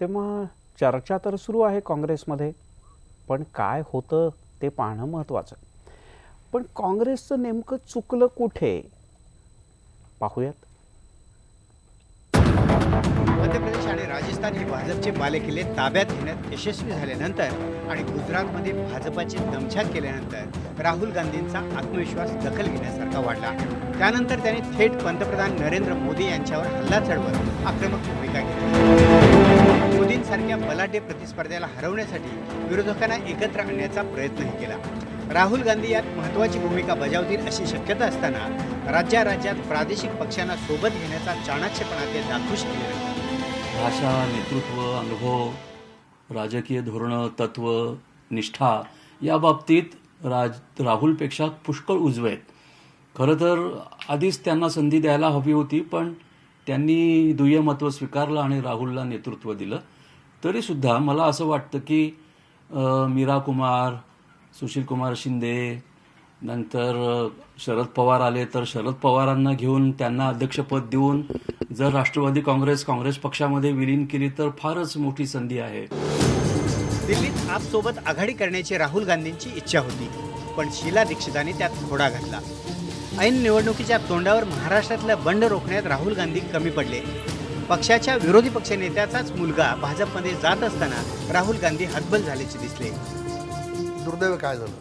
तेव्हा चर्चा तर सुरू आहे काँग्रेसमध्ये पण काय होतं ते पाहणं महत्त्वाचं. पण काँग्रेसचं नेमकं चुकलं कुठे? पाहूयात. मध्य प्रदेश आणि राजस्थान हे भाजपचे बालेकिल्ले ताब्यात घेण्यात यशस्वी झाल्यानंतर आणि गुजरातमध्ये भाजपाची दमछाक केल्यानंतर राहुल गांधींचा आत्मविश्वास दखल घेण्यासारखा वाढला त्यानंतर त्यांनी थेट पंतप्रधान नरेंद्र मोदी यांच्यावर हल्ला चढवत आक्रमक भूमिका घेतली. मोदींसारख्या बलाढ्य प्रतिस्पर्ध्याला हरवण्यासाठी विरोधकांना एकत्र आणण्याचा प्रयत्नही केला. राहुल गांधी यात महत्त्वाची भूमिका बजावतील अशी शक्यता असताना राज्या राज्यात प्रादेशिक पक्षांना सोबत घेण्याचा चाणाक्षपणा ते दाखवू शकले भाषा नेतृत्व अनुभव राजकीय धोरणं तत्व निष्ठा या बाबतीत राज राहुलपेक्षा पुष्कळ उजवे आहेत खरं तर आधीच त्यांना संधी द्यायला हवी होती पण त्यांनी दुय्यमत्व स्वीकारलं आणि राहुलला नेतृत्व दिलं. तरीसुद्धा मला असं वाटतं की मीरा कुमार सुशील कुमार शिंदे नंतर शरद पवार आले तर शरद पवारांना घेऊन त्यांना अध्यक्षपद देऊन जर राष्ट्रवादी काँग्रेस काँग्रेस पक्षामध्ये विलीन केली तर फारच मोठी संधी आहे. दिल्लीत आपसोबत आघाडी करण्याची राहुल गांधींची इच्छा होती पण शीला दीक्षितांनी त्यात खोडा घातला. ऐन निवडणुकीच्या तोंडावर महाराष्ट्रातलं बंड रोखण्यात राहुल गांधी कमी पडले. पक्षाच्या विरोधी पक्षनेत्याचाच मुलगा भाजपमध्ये जात असताना राहुल गांधी हतबल झाल्याचे दिसले. दुर्दैव काय झालं?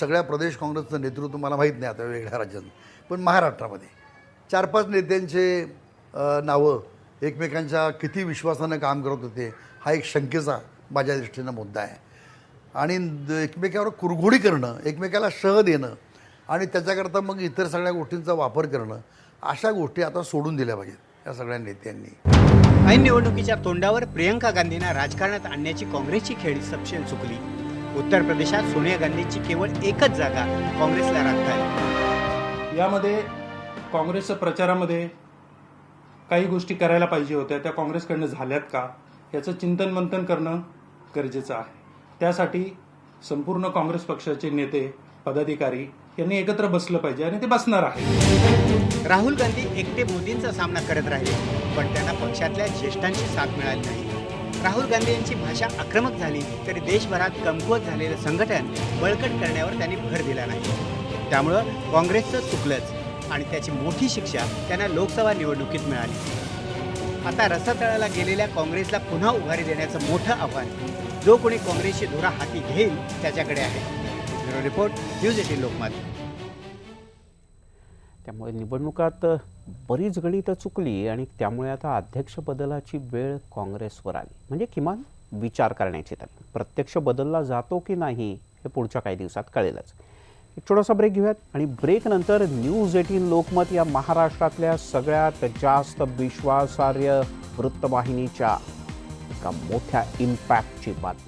सगळ्या प्रदेश काँग्रेसचं नेतृत्व मला माहीत नाही आता वेगळ्या राज्यात. पण महाराष्ट्रामध्ये चार पाच नेत्यांचे नावं एकमेकांच्या किती विश्वासानं काम करत होते हा एक शंकेचा माझ्या दृष्टीनं मुद्दा आहे. आणि एकमेकावर कुरघोडी करणं एकमेकाला शह देणं आणि त्याच्याकरता मग इतर सगळ्या गोष्टींचा वापर करणं अशा गोष्टी आता सोडून दिल्या पाहिजेत. या सगळ्या नेत्यांनी. ऐन निवडणुकीच्या तोंडावर प्रियंका गांधींना राजकारणात आणण्याची काँग्रेसची खेळी सपशेल चुकली. उत्तर प्रदेशात सोनिया गांधींची केवळ एकच जागा काँग्रेसला राखता आली यामध्ये काँग्रेसच्या प्रचारामध्ये काही गोष्टी करायला पाहिजे होत्या त्या काँग्रेसकडनं झाल्यात का याचं चिंतन मंथन करणं गरजेचं आहे. त्यासाठी संपूर्ण काँग्रेस पक्षाचे नेते पदाधिकारी यांनी एकत्र बसलं पाहिजे आणि ते बसणार आहे. राहुल गांधी एकटे मोदींचा सामना करत राहिले पण त्यांना पक्षातल्या ज्येष्ठांची साथ मिळाली नाही. राहुल गांधी यांची भाषा आक्रमक झाली तरी देशभरात कमकुवत झालेलं संघटन बळकट करण्यावर त्यांनी भर दिला नाही. त्यामुळं काँग्रेसचं चुकलंच आणि त्याची मोठी शिक्षा त्यांना लोकसभा निवडणुकीत मिळाली. आता रसातळाला गेलेल्या काँग्रेसला पुन्हा उभारी देण्याचं मोठं आव्हान जो कोणी काँग्रेसची धुरा हाती घेईल त्याच्याकडे आहे. Bureau report news eighteen Lokmat. त्यामुळे निवडणुकात बरीच गणितं चुकली आणि त्यामुळे आता अध्यक्ष बदलाची वेळ काँग्रेसवर आली. म्हणजे किमान विचार करण्याची तर. प्रत्यक्ष बदलला जातो की नाही हे पुढच्या काही दिवसात कळेलच. एक छोटासा ब्रेक घेऊयात आणि ब्रेक नंतर न्यूज एटीन लोकमत या महाराष्ट्रातल्या सगळ्यात जास्त विश्वासार्ह वृत्तवाहिनीच्या एका मोठ्या इम्पॅक्टची बातमी.